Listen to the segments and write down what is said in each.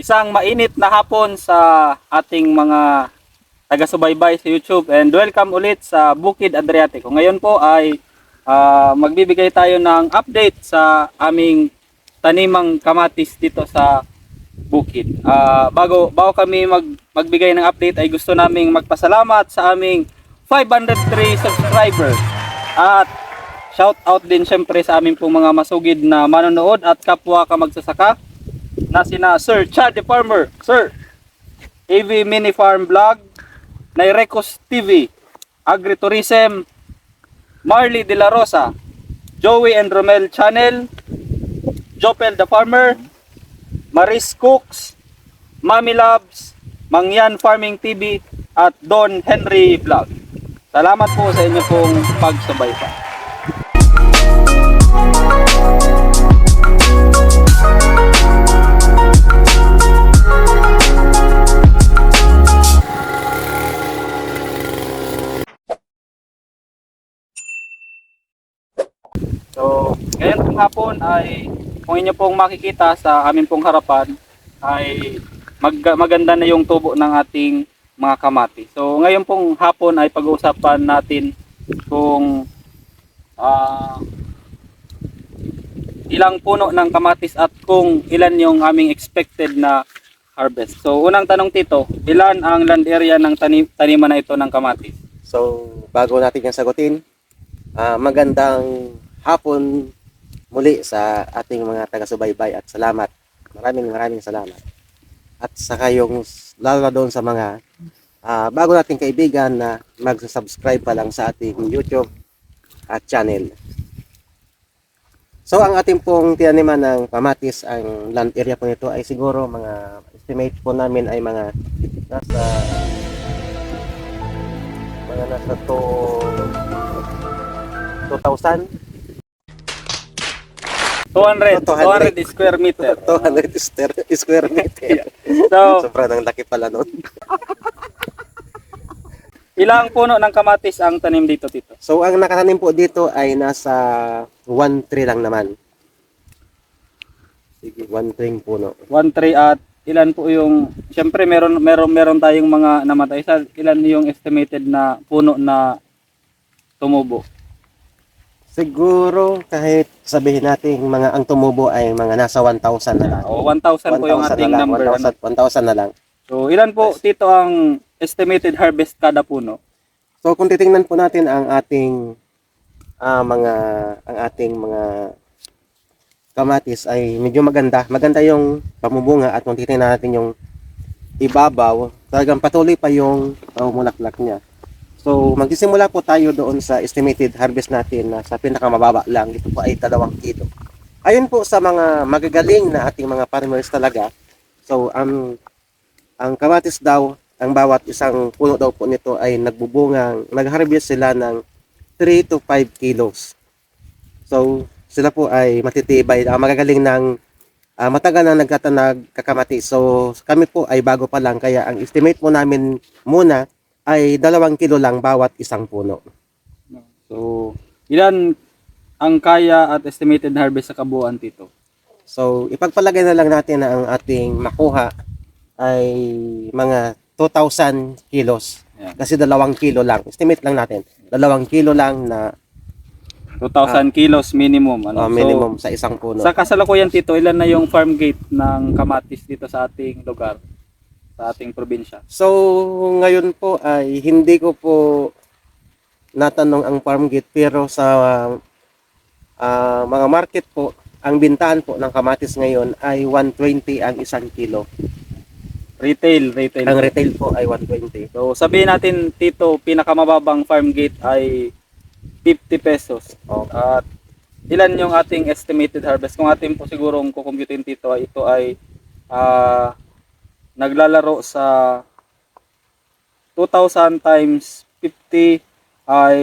Isang mainit na hapon sa ating mga taga-subaybay sa YouTube and welcome ulit sa Bukid Adriatico. Ngayon po ay ah, magbibigay tayo ng update sa aming tanimang kamatis dito sa Bukid. Ah, bago bago kami mag magbigay ng update ay gusto naming magpasalamat sa aming 503 subscribers at shout out din syempre sa aming pong mga masugid na manonood at kapwa ka magsasaka na sina Sir Chad the Farmer, Sir AV Mini Farm Vlog, Nairecos TV, Agritourism, Marley De La Rosa, Joey and Romel Channel, Jopel the Farmer, Maris Cooks, Mami Labs, Mangyan Farming TV, at Don Henry Vlog. Salamat po sa inyo pong pagsubaybay. So, ngayon pong hapon ay kung inyo pong makikita sa amin pong harapan ay mag, maganda na yung tubo ng ating mga kamati. So, ngayon pong hapon ay pag-uusapan natin kung ah, ilang puno ng kamatis at kung ilan yung aming expected na harvest. So, unang tanong tito, ilan ang land area ng tanim, taniman na ito ng kamatis? So, bago natin yung sagutin, ah, magandang hapon muli sa ating mga taga-subaybay at salamat. Maraming maraming salamat. At saka yung lalo na doon sa mga ah, bago nating kaibigan na mag-subscribe pa lang sa ating YouTube at channel. So, ang ating pong tinaniman ng kamatis, ang land area po nito ay siguro mga estimate po namin ay mga nasa mga nasa to 2,000 200, 200. 200 square meter. 200 square, square meter. So, Sobrang ang laki pala nun. ilang puno ng kamatis ang tanim dito, Tito? So, ang nakatanim po dito ay nasa 1 tree lang naman. Sige, 1 tree puno. 1 tray at ilan po yung Siyempre meron meron meron tayong mga namatay sa ilan yung estimated na puno na tumubo. Siguro kahit sabihin natin mga ang tumubo ay mga nasa 1,000 na lang. O 1,000 po yung 1,000 ating na lang, number. ano? 1,000 1,000 na lang. So ilan po Tito ang estimated harvest kada puno? So kung titingnan po natin ang ating ah, mga ang ating mga kamatis ay medyo maganda. Maganda yung pamubunga at kung titingnan natin yung ibabaw, talagang patuloy pa yung pamumulaklak niya. So magsisimula po tayo doon sa estimated harvest natin na sa pinakamababa lang. Ito po ay 2 kilo. Ayon po sa mga magagaling na ating mga farmers talaga. So ang ang kamatis daw ang bawat isang puno daw po nito ay nagbubunga, nag-harvest sila ng 3 to 5 kilos. So, sila po ay matitibay, uh, magagaling ng ah, matagal na nagtatanag kakamati. So, kami po ay bago pa lang, kaya ang estimate mo namin muna ay 2 kilo lang bawat isang puno. So ilan ang kaya at estimated harvest sa kabuuan Tito? So, ipagpalagay na lang natin na ang ating makuha ay mga 2,000 kilos. Ayan. Kasi 2 kilo lang. Estimate lang natin. 2 kilo lang na 2,000 kilos minimum ano. Ah. uh, minimum sa isang puno. So, sa kasalukuyan Tito, ilan na yung farm gate ng kamatis dito sa ating lugar? Sa ating probinsya? So, ngayon po ay hindi ko po natanong ang farm gate pero sa ah, mga market po, ang bintahan po ng kamatis ngayon ay 120 ang isang kilo. Retail, retail. Ang retail po ay 120. So sabihin natin Tito, pinakamababang farm gate ay 50 pesos. Oh. At ilan yung ating estimated harvest? Kung atin po sigurong kukumputin Tito, ay ito ay ah, naglalaro sa 2,000 times 50 ay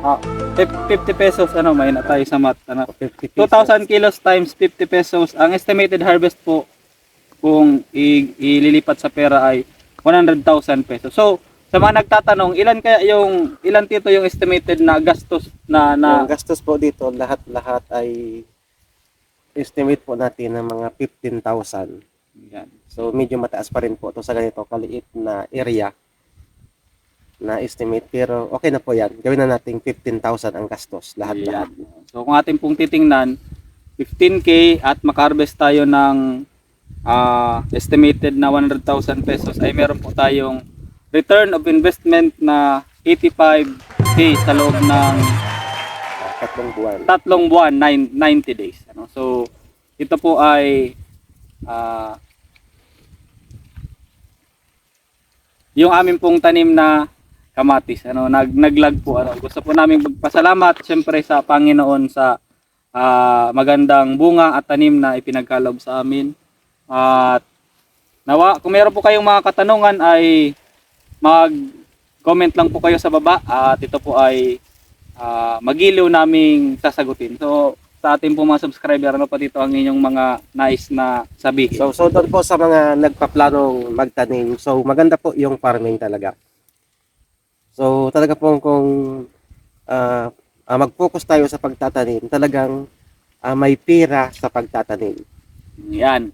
ah, 50 pesos ano may na tayo sa math ano 50 pesos. 2,000 kilos times 50 pesos. Ang estimated harvest po kung ililipat sa pera ay 100,000 pesos. So, sa mga nagtatanong, ilan kaya yung ilan tito yung estimated na gastos na na Ang gastos po dito, lahat-lahat ay estimate po natin ng mga 15,000. Yan. So medyo mataas pa rin po ito sa ganito kaliit na area na estimate pero okay na po yan. Gawin na nating 15,000 ang gastos lahat-lahat. So kung atin pong titingnan, 15k at makarvest tayo ng ah, estimated na 100,000 pesos ay meron po tayong return of investment na 85k sa loob ng tatlong buwan. tatlong buwan, nine- 90 days. Ano? So, ito po ay ah, yung amin pong tanim na kamatis. Ano, nag, naglag po. Ano. Gusto po namin magpasalamat siyempre sa Panginoon sa ah, magandang bunga at tanim na ipinagkalob sa amin. At nawa, kung meron po kayong mga katanungan ay mag-comment lang po kayo sa baba at ito po ay ah, magiliw naming sasagutin. So, sa ating po mga subscriber, ano pa dito ang inyong mga nice na sabihin? So, so doon po sa mga nagpaplanong magtanim, so maganda po yung farming talaga. So talaga po kung ah, mag-focus tayo sa pagtatanim, talagang ah, may pira sa pagtatanim. Yan.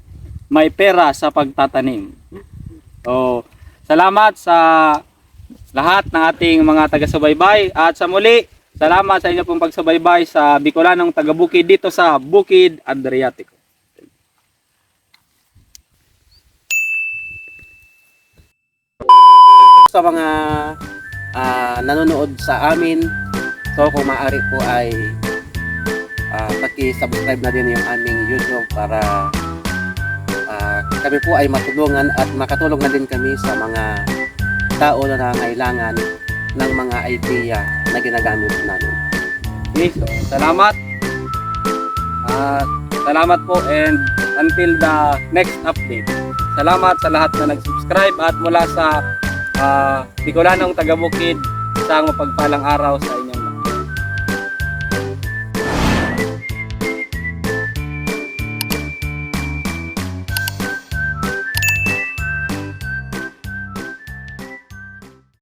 May pera sa pagtatanim. So, salamat sa lahat ng ating mga taga-subaybay at sa muli, salamat sa inyo pong pagsubaybay sa Bicolanong taga-Bukid dito sa Bukid Adriatico. Sa mga ah, nanonood sa amin, so kung maaari po ay ah, paki-subscribe na din yung aming YouTube para ah, kami po ay matulungan at makatulong na din kami sa mga tao na nangailangan ng mga idea na ginagamit namin. Okay, so salamat. At salamat po and until the next update. Salamat sa lahat na nag-subscribe at mula sa uh, Bicolanong taga-Bukid, isang mapagpalang araw sa inyo.